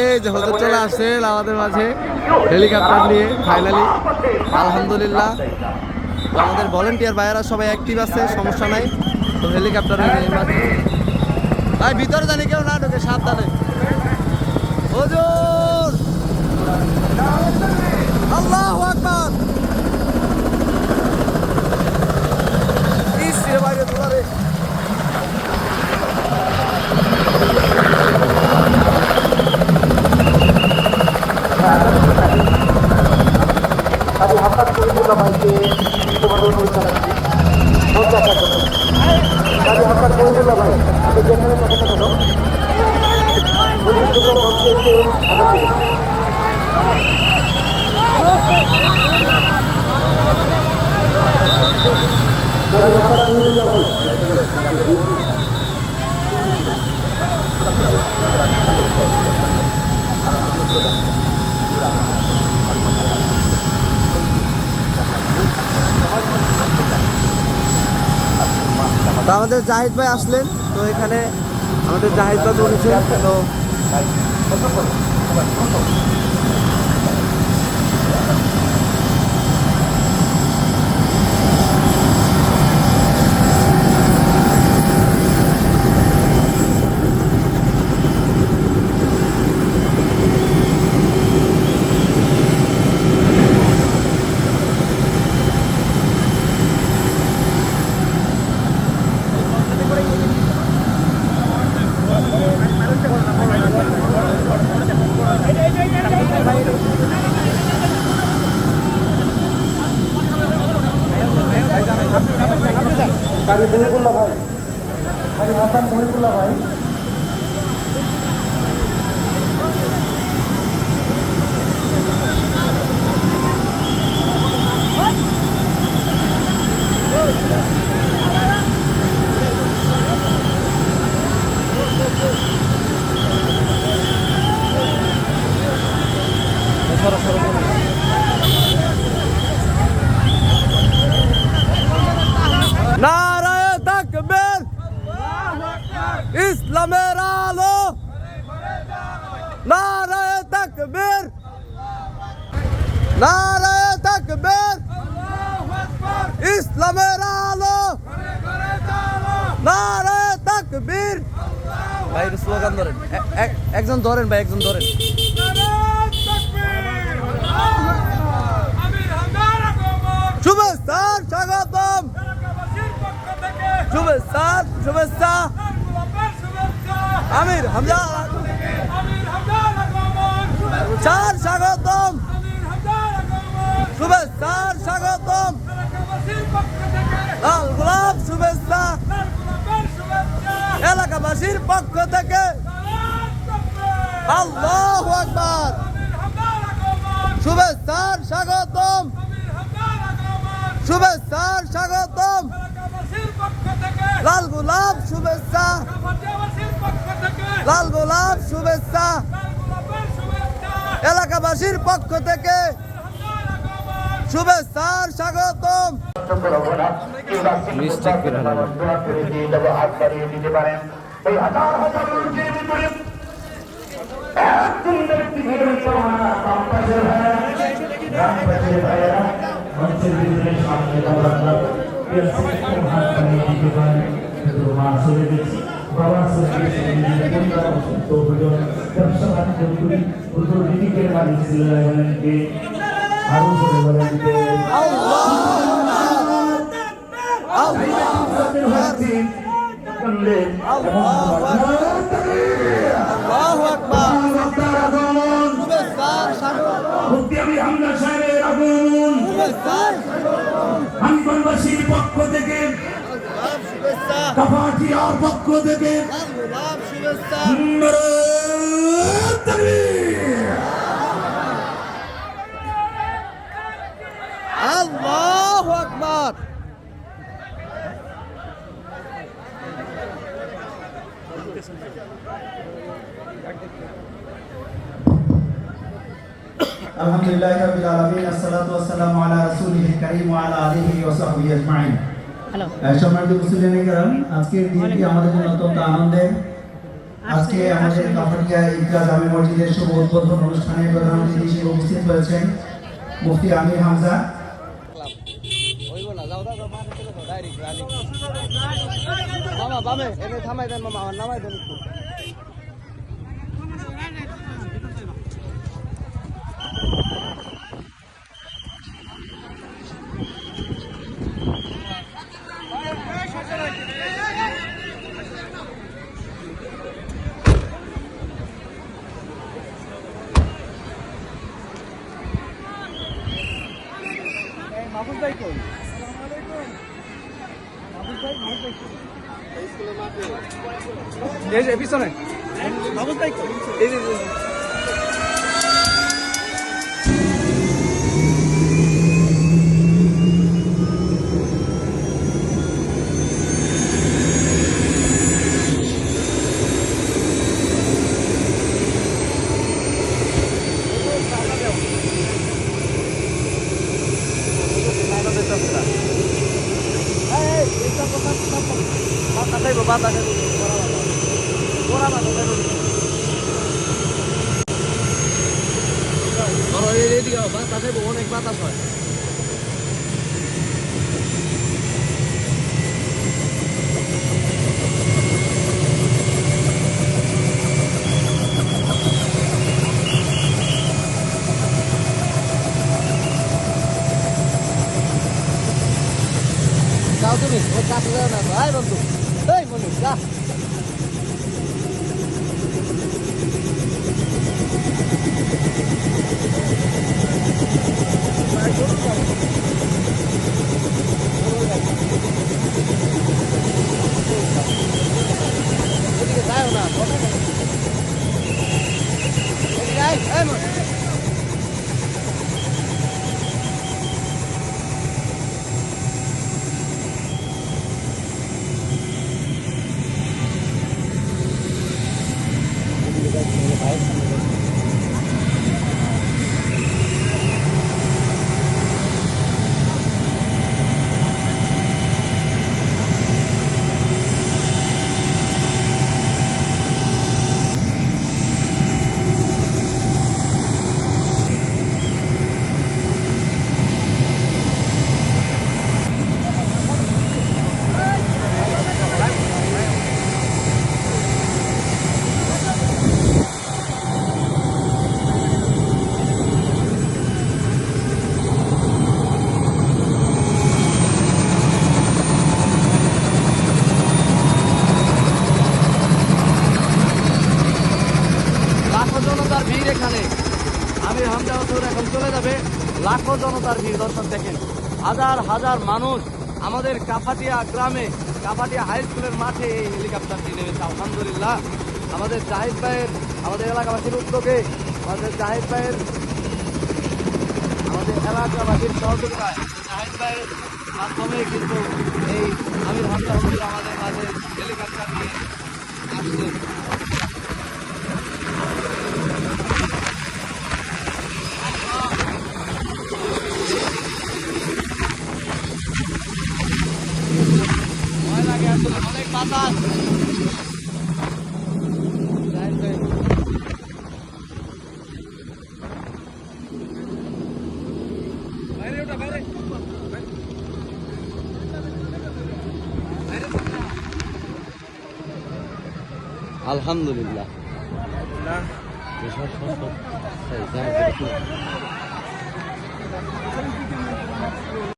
এই যে হজর চলে আসছেন আমাদের মাঝে হেলিকপ্টার নিয়ে ফাইনালি আলহামদুলিল্লাহ। আমাদের ভলেন্টিয়ার ভাইয়েরা সবাই অ্যাক্টিভ আছে সমস্যা নাই। তো হেলিকপ্টার ভাই ভিতরে জানি কেউ না ঢোকে সাবধানে। হজুর! আপনি আমাদের জাহিদ ভাই আসলেন। তো এখানে আমাদের জাহিদ বলেছে তো কারি মহিবুল্লাহ ভাই কারি হাসান মহিবুল্লাহ ভাই নারায় তাকবীর ইসলামের আলো নারায় তাকবীর নারায় তাকবীর। ইসলামের আলো। নারায় তাকবীর। ভাই স্লোগান ধরেন। একজন ধরেন ভাই একজন ধরেন। শুভেচ্ছা স্বাগতম। শুভেচ্ছা শুভেচ্ছা। আমির হামজা। চার স্বাগতম। শুভেচ্ছা, স্বাগতম। লাল গোলাপ, শুভেচ্ছা। এলাকাবাসীর পক্ষ থেকে। আল্লাহ আকবার। শুভেচ্ছা, স্বাগতম। শুভেচ্ছা, স্বাগতম। লাল গোলাপ, শুভেচ্ছা। লাল গোলাপ, শুভেচ্ছা। এলাকাবাসীর পক্ষ থেকে। শুভেচ্ছা স্বাগতম। বাবা চলে করি আরও জোরে বলেন কে আপনাদের হাতে কানলেন আল্লাহু। আকবার শুভেচ্ছা। স্বাগতম মুক্তি আমি হামদা সাহেবের আগমন শুভেচ্ছা হানিফানবাসীর পক্ষ থেকে। কাপাটিয়ার পক্ষ থেকে শুভেচ্ছা নারায়ণ তাকবীর। আল্লাহু আকবার আলহামদুলিল্লাহ রাব্বিল আলামিন আসসালাতু ওয়াসসালামু আলা রাসূলিল কারীম ওয়া আলা আলিহি ওয়া সাহবিহি আজমাইন। হ্যালো সম্মানিত মুসলিম কেরাম আজকের দিনটি আমাদের জন্য অত্যন্ত আনন্দের। আজকে আমাদের কাপাটিয়া ঈদগাহ জামে মসজিদের শুভ উদ্বোধন অনুষ্ঠানে প্রধান অতিথি হিসেবে উপস্থিত হয়েছেন মুফতি আমির হামজা। হইব না যাও যাও মাঠে চলে যাও ডাইরেক্ট রানিং মামা বামে এনে থামাই দেন মামা আমার নামাই দেন একটু। এই যে পিছনে মাহফুজ ভাই কই এই যে এই যে। অনেক বাতাস হয় যাও তুমি ওর কাছে যাও না ভাই বন্ধু এই বন্ধু যা এদিকে যাও না কথা বলো। এদিকে আয়, আয় মা। লাখো জনতার ভিড় এখানে। আমি হামজা হসুর এখন চলে যাবে লাখো জনতার ভিড় দর্শক দেখেন হাজার হাজার মানুষ আমাদের কাফাটিয়া গ্রামে কাফাটিয়া হাই স্কুলের মাঠে এই হেলিকপ্টারটি নেমেছে। আলহামদুলিল্লাহ। আমাদের জাহিদ ভাইয়ের, আমাদের এলাকাবাসীর উদ্যোগে, আমাদের জাহিদ ভাইয়ের, আমাদের এলাকাবাসীর সহযোগিতায় জাহিদ ভাইয়ের মাধ্যমে কিন্তু এই আমির হামজা হসুর আমাদের মাঝে হেলিকপ্টার নিয়ে আসছে। Hasan. Alhamdulillah. Alhamdulillah.